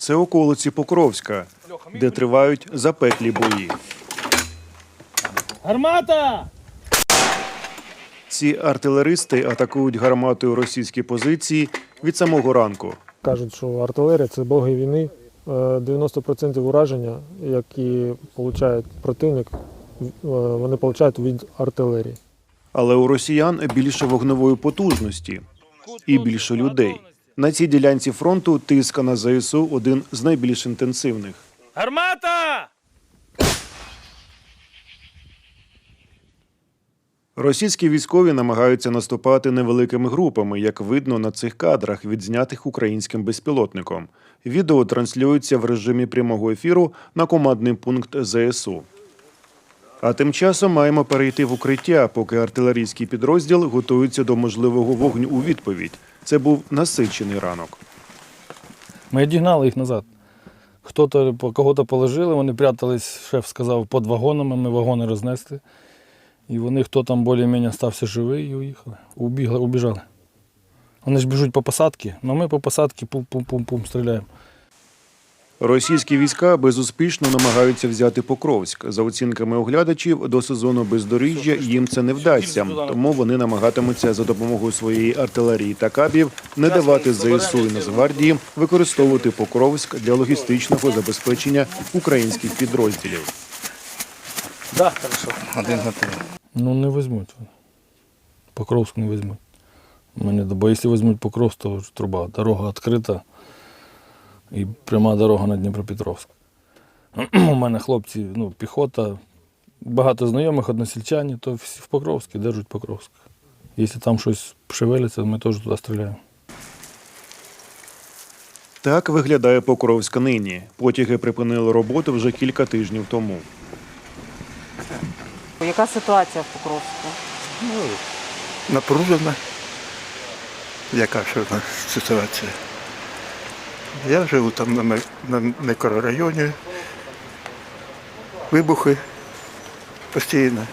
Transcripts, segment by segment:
Це околиці Покровська, де тривають запеклі бої. Гармата! Ці артилеристи атакують гарматою російські позиції від самого ранку. Кажуть, що артилерія це боги війни. Е, 90% ураження, які отримує противник, е, вони отримують від артилерії. Але у росіян більше вогневої потужності і більше людей. На цій ділянці фронту тиск на ЗСУ один з найбільш інтенсивних. Гармата! Російські військові намагаються наступати невеликими групами, як видно на цих кадрах, відзнятих українським безпілотником. Відео транслюється в режимі прямого ефіру на командний пункт ЗСУ. А тим часом маємо перейти в укриття, поки артилерійський підрозділ готується до можливого вогню у відповідь. Це був насичений ранок. Ми відігнали їх назад. Хто-то кого-то положили, вони прятались, шеф сказав, під вагонами, ми вагони рознесли. І вони, хто там більш-менш стався живий, і уїхали. Убігли, убіжали. Вони ж біжуть по посадці, але ми по посадці пум-пум-пум-пум стріляємо. Російські війська безуспішно намагаються взяти Покровськ. За оцінками оглядачів, до сезону бездоріжжя їм це не вдасться, тому вони намагатимуться за допомогою своєї артилерії та кабів не давати ЗСУ і Нацгвардії використовувати Покровськ для логістичного забезпечення українських підрозділів. Да, хорошо. Один готовий. Ну не візьмуть. вони. Покровськ не візьмуть. Мені, бо якщо візьмуть Покровськ, то труба. Дорога відкрита і пряма дорога на Дніпропетровськ. У мене хлопці, ну, піхота, багато знайомих, односельчані, то всі в Покровську держать Покровськ. Якщо там щось шевелиться, ми теж туди стріляємо. Так виглядає Покровськ нині. Потяги припинили роботу вже кілька тижнів тому. Яка ситуація в Покровську? Напружена. Яка ж ситуація? Я живу там на, мікрорайоні. Вибухи постійно.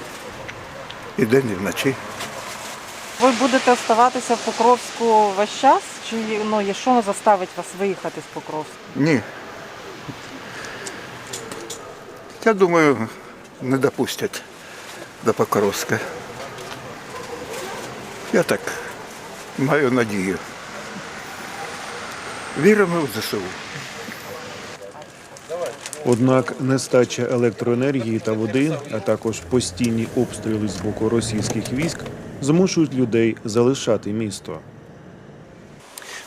І день, і вночі. Ви будете оставатися в Покровську весь час? Чи ну, є що заставить вас виїхати з Покровська? Ні. Я думаю, не допустять до Покровська. Я так маю надію. Віримо в ЗСУ. Однак нестача електроенергії та води, а також постійні обстріли з боку російських військ змушують людей залишати місто.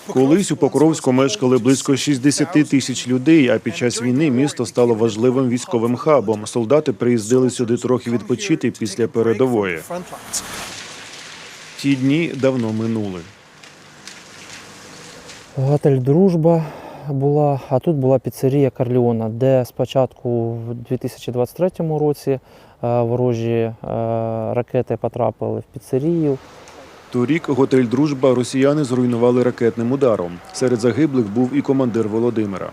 Колись у Покровську мешкали близько 60 тисяч людей, а під час війни місто стало важливим військовим хабом. Солдати приїздили сюди трохи відпочити після передової. Ті дні давно минули. Готель Дружба була, а тут була піцерія Карліона, де спочатку в 2023 році е, ворожі е, ракети потрапили в піцерію. Торік готель Дружба росіяни зруйнували ракетним ударом. Серед загиблих був і командир Володимира.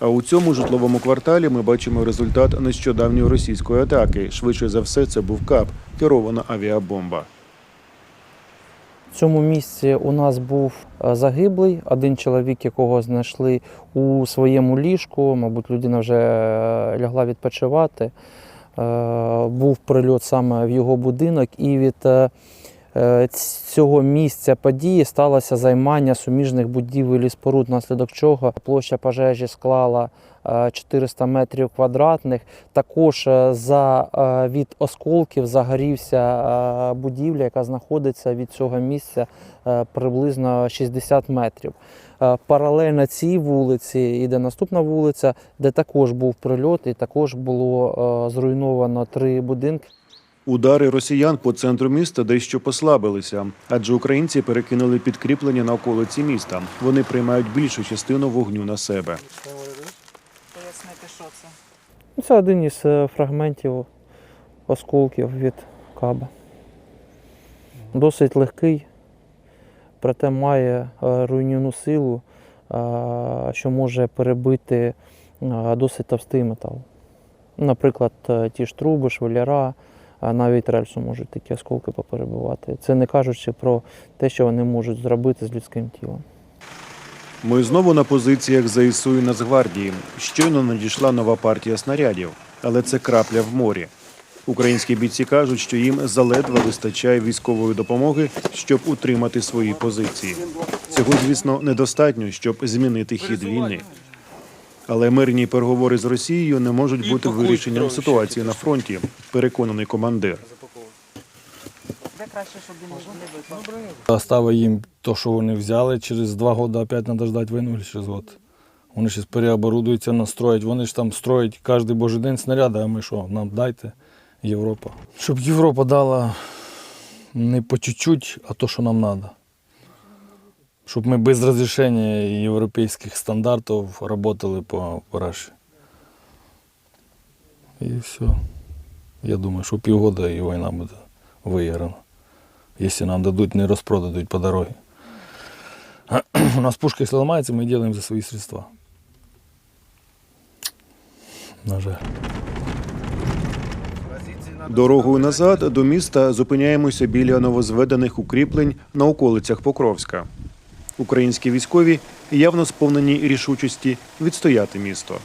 А у цьому житловому кварталі ми бачимо результат нещодавньої російської атаки. Швидше за все, це був КАП, керована авіабомба. В цьому місці у нас був е, загиблий, один чоловік, якого знайшли у своєму ліжку. Мабуть, людина вже е, лягла відпочивати. Е, Був прильот саме в його будинок, і від цього місця події сталося займання суміжних будівель і споруд, внаслідок чого площа пожежі склала 400 метрів квадратних. Також е, за, е, від осколків загорівся е, будівля, яка знаходиться від цього місця е, приблизно 60 метрів. Е, Паралельно цій вулиці йде наступна вулиця, де також був прильот, і також було е, зруйновано три будинки. Удари росіян по центру міста дещо послабилися, адже українці перекинули підкріплення на околиці міста. Вони приймають більшу частину вогню на себе. Пояснити, що це? Ну, Це один із е, фрагментів осколків від каба. Досить легкий, проте має е, руйнівну силу, е, що може перебити досить товстий метал. Наприклад, ті ж труби, швеляра, а навіть рельсу можуть такі осколки поперебивати. Це не кажучи про те, що вони можуть зробити з людським тілом. Ми знову на позиціях ЗСУ і Нацгвардії. Щойно надійшла нова партія снарядів, але це крапля в морі. Українські бійці кажуть, що їм заледве вистачає військової допомоги, щоб утримати свої позиції. Цього, звісно, недостатньо, щоб змінити хід війни. Але мирні переговори з Росією не можуть бути вирішенням ситуації на фронті, переконаний командир. Краще, щоб він не випав? Оставив їм те, що вони взяли, через два роки опять треба ждати війну чи через год. Вони зараз переоборудуються, настроять. Вони ж там строять кожен божий день снаряди, а ми що, нам дайте Європа. Щоб Європа дала не по чуть-чуть, а то, що нам треба. Щоб ми без розрішення європейських стандартів працювали по, по Раші. І все. Я думаю, що півгода і війна буде виграна. Если нам дадут, не распродадут по дороге. У нас пушка, если ломается, мы делаем за свои средства. На жаль. Дорогою назад до міста зупиняємося біля новозведених укріплень на околицях Покровська. Українські військові явно сповнені рішучості відстояти місто.